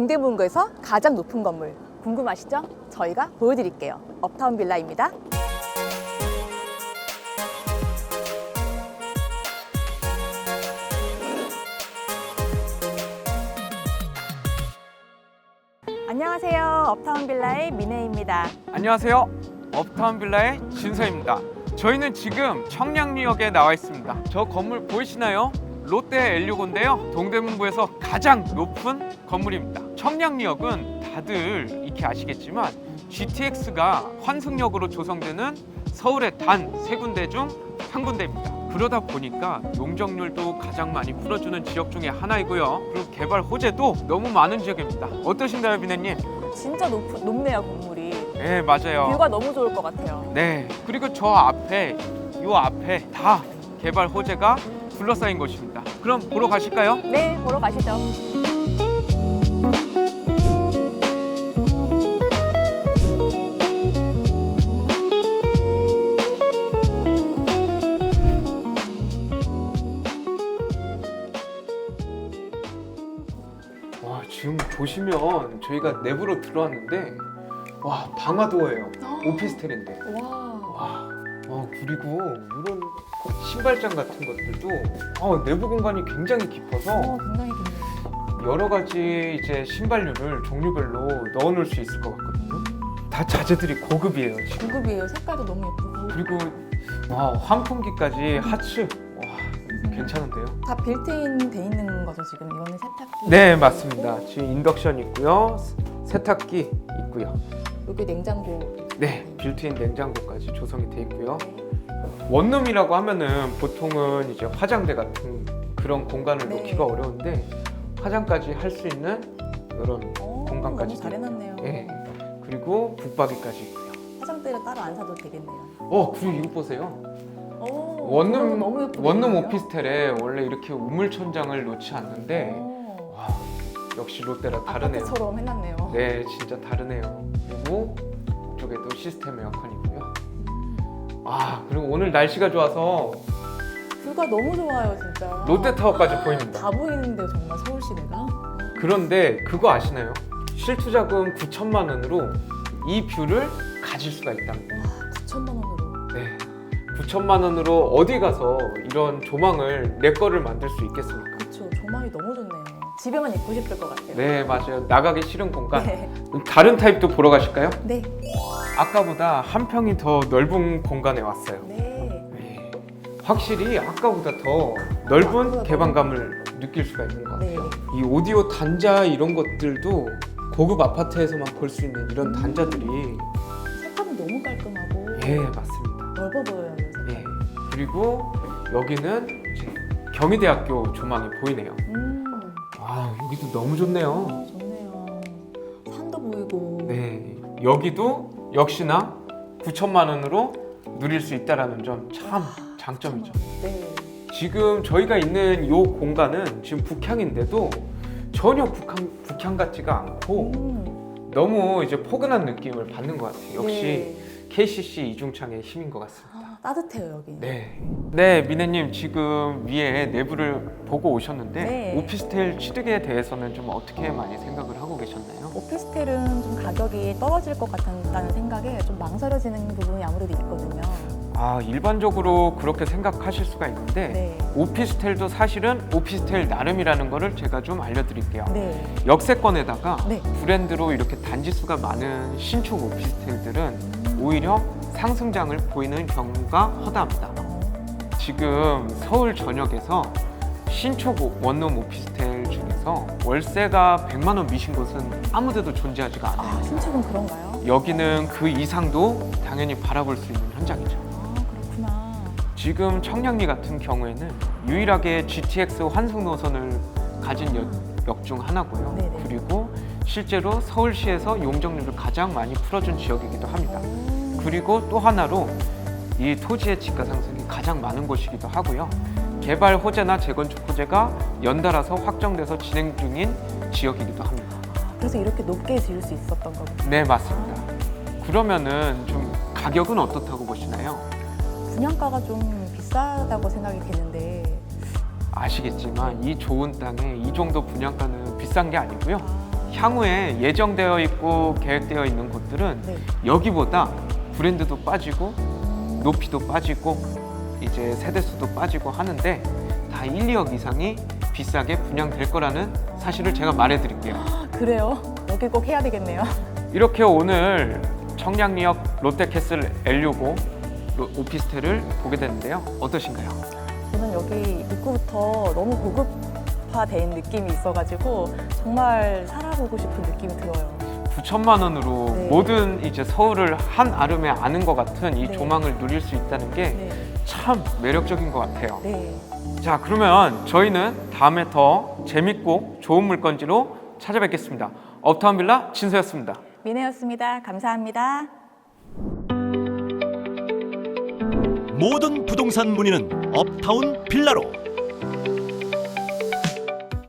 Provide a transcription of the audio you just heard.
동대문구에서 가장 높은 건물 궁금하시죠? 저희가 보여드릴게요. 업타운 빌라입니다. 안녕하세요. 업타운 빌라의 미네입니다. 안녕하세요. 업타운 빌라의 진서입니다. 저희는 지금 청량리역에 나와 있습니다. 저 건물 보이시나요? 롯데 엘리고인데요. 동대문구에서 가장 높은 건물입니다. 청량리역은 다들 익히 아시겠지만 GTX가 환승역으로 조성되는 서울의 단 세 군데 중 한 군데입니다. 그러다 보니까 용적률도 가장 많이 풀어주는 지역 중에 하나이고요. 그리고 개발 호재도 너무 많은 지역입니다. 어떠신가요, 비네님? 진짜 높, 높네요, 건물이. 네, 맞아요. 뷰가 너무 좋을 것 같아요. 네, 그리고 저 앞에 요 앞에 다 개발 호재가 둘러싸인 곳입니다. 그럼 보러 가실까요? 네, 보러 가시죠. 와, 지금 보시면 저희가 내부로 들어왔는데 와, 방화도예요. 오피스텔인데. 와. 와, 와 그리고 이런 신발장 같은 것들도 어, 내부 공간이 굉장히 깊어서 어, 굉장히. 여러 가지 이제 신발류를 종류별로 넣어놓을 수 있을 것 같거든요. 다 자재들이 고급이에요. 지금. 고급이에요. 색깔도 너무 예쁘고. 그리고 와 환풍기까지 하츠 와 괜찮은데요? 다 빌트인 돼 있는 거죠 지금 이거는 세탁기. 네 맞습니다. 지금 인덕션 있고요, 세탁기 있고요. 여기 냉장고. 네 빌트인 냉장고까지 조성이 돼 있고요. 원룸이라고 하면은 보통은 이제 화장대 같은 그런 공간을 네. 놓기가 어려운데 화장까지 할 수 있는 이런 어, 공간까지 너무 잘 해놨네요. 예 그리고 북박이까지 있고요. 화장대를 따로 안 사도 되겠네요. 어 그리고 이거 보세요. 오, 원룸 너무 원룸. 오피스텔에 원래 이렇게 우물 천장을 놓지 않는데 오, 와 역시 롯데라 다르네요. 아파트처럼 해놨네요. 네 진짜 다르네요. 그리고 이쪽에도 시스템 에어컨이고요. 아 그리고 오늘 날씨가 좋아서 뷰가 너무 좋아요 진짜. 롯데타워까지 보입니다. 다 보이는데요 정말 서울시내가. 그런데 그거 아시나요? 실투 자금 9천만 원으로 이 뷰를 가질 수가 있답니다. 와 9천만 원으로. 네. 9천만 원으로 어디 가서 이런 조망을 내 거를 만들 수 있겠습니까? 그렇죠. 조망이 너무 좋네요. 집에만 있고 싶을 것 같아요. 네 맞아요. 나가기 싫은 공간. 네. 다른 타입도 보러 가실까요? 네. 아까보다 한 평이 더 넓은 공간에 왔어요. 네. 네. 확실히 아까보다 더 넓은 개방감을 느낄 수가 있는 것 네. 같아요. 이 오디오 단자 이런 것들도 고급 아파트에서만 볼 수 있는 이런 음. 단자들이 색감이 너무 깔끔하고 예 맞습니다. 넓어 보여요. 예 그리고 여기는 경희대학교 조망이 보이네요. 음. 아 여기도 너무 좋네요. 아, 좋네요. 산도 보이고. 네 여기도 역시나 9천만 원으로 누릴 수 있다라는 점참 아, 장점이죠. 네. 지금 저희가 있는 이 공간은 지금 북향인데도 전혀 북한 북향 같지가 않고 음. 너무 이제 포근한 느낌을 받는 것 같아요. 역시 네. KCC 이중창의 힘인 것 같습니다. 아, 따뜻해요 여기. 네. 네, 미네님 지금 위에 내부를 보고 오셨는데 네. 오피스텔 취득에 대해서는 좀 어떻게 많이 생각을 하고 계셨나요? 오피스텔은 좀 가격이 떨어질 것 같다는 생각에 좀 망설여지는 부분이 아무래도 있거든요. 아 일반적으로 그렇게 생각하실 수가 있는데 네. 오피스텔도 사실은 오피스텔 나름이라는 거를 제가 좀 알려드릴게요. 네. 역세권에다가 네. 브랜드로 이렇게 단지 수가 많은 신축 오피스텔들은 오히려 상승장을 보이는 경우가 허다합니다. 어, 지금 서울 전역에서 오- 원룸 오피스텔 중에서 월세가 100만 원 미신 곳은 아무 데도 존재하지가 않아요. 아 신축은 그런가요? 여기는 그 이상도 당연히 바라볼 수 있는 현장이죠. 아 그렇구나. 지금 청량리 같은 경우에는 유일하게 GTX 환승 노선을 가진 역중 하나고요. 네네. 그리고 실제로 서울시에서 용적률을 가장 많이 풀어준 지역이기도 합니다. 오. 그리고 또 하나로 이 토지의 지가 상승이 가장 많은 곳이기도 하고요. 개발 호재나 재건축 호재가 연달아서 확정돼서 진행 중인 지역이기도 합니다. 아, 그래서 이렇게 높게 지을 수 있었던 거군요. 네, 맞습니다. 그러면은 좀 가격은 어떻다고 보시나요? 분양가가 좀 비싸다고 생각이 되는데 아시겠지만 이 좋은 땅에 이 정도 분양가는 비싼 게 아니고요. 아, 향후에 예정되어 있고 계획되어 있는 곳들은 네. 여기보다 브랜드도 빠지고 높이도 빠지고 이제 세대수도 빠지고 하는데 다 1, 2억 이상이 비싸게 분양될 거라는 사실을 제가 말해드릴게요. 그래요? 여기 꼭 해야 되겠네요. 이렇게 오늘 청량리역 롯데캐슬 L65 로- 오피스텔을 보게 됐는데요. 어떠신가요? 저는 여기 입구부터 너무 고급 화된 느낌이 있어가지고 정말 살아보고 싶은 느낌이 들어요. 9천만 원으로 네. 모든 이제 서울을 한 아름에 아는 것 같은 이 네. 조망을 누릴 수 있다는 게 네. 참 매력적인 것 같아요. 네. 자, 그러면 저희는 다음에 더 재밌고 좋은 물건지로 찾아뵙겠습니다. 업타운 빌라 진서였습니다. 미네였습니다. 감사합니다. 모든 부동산 문의는 업타운 빌라로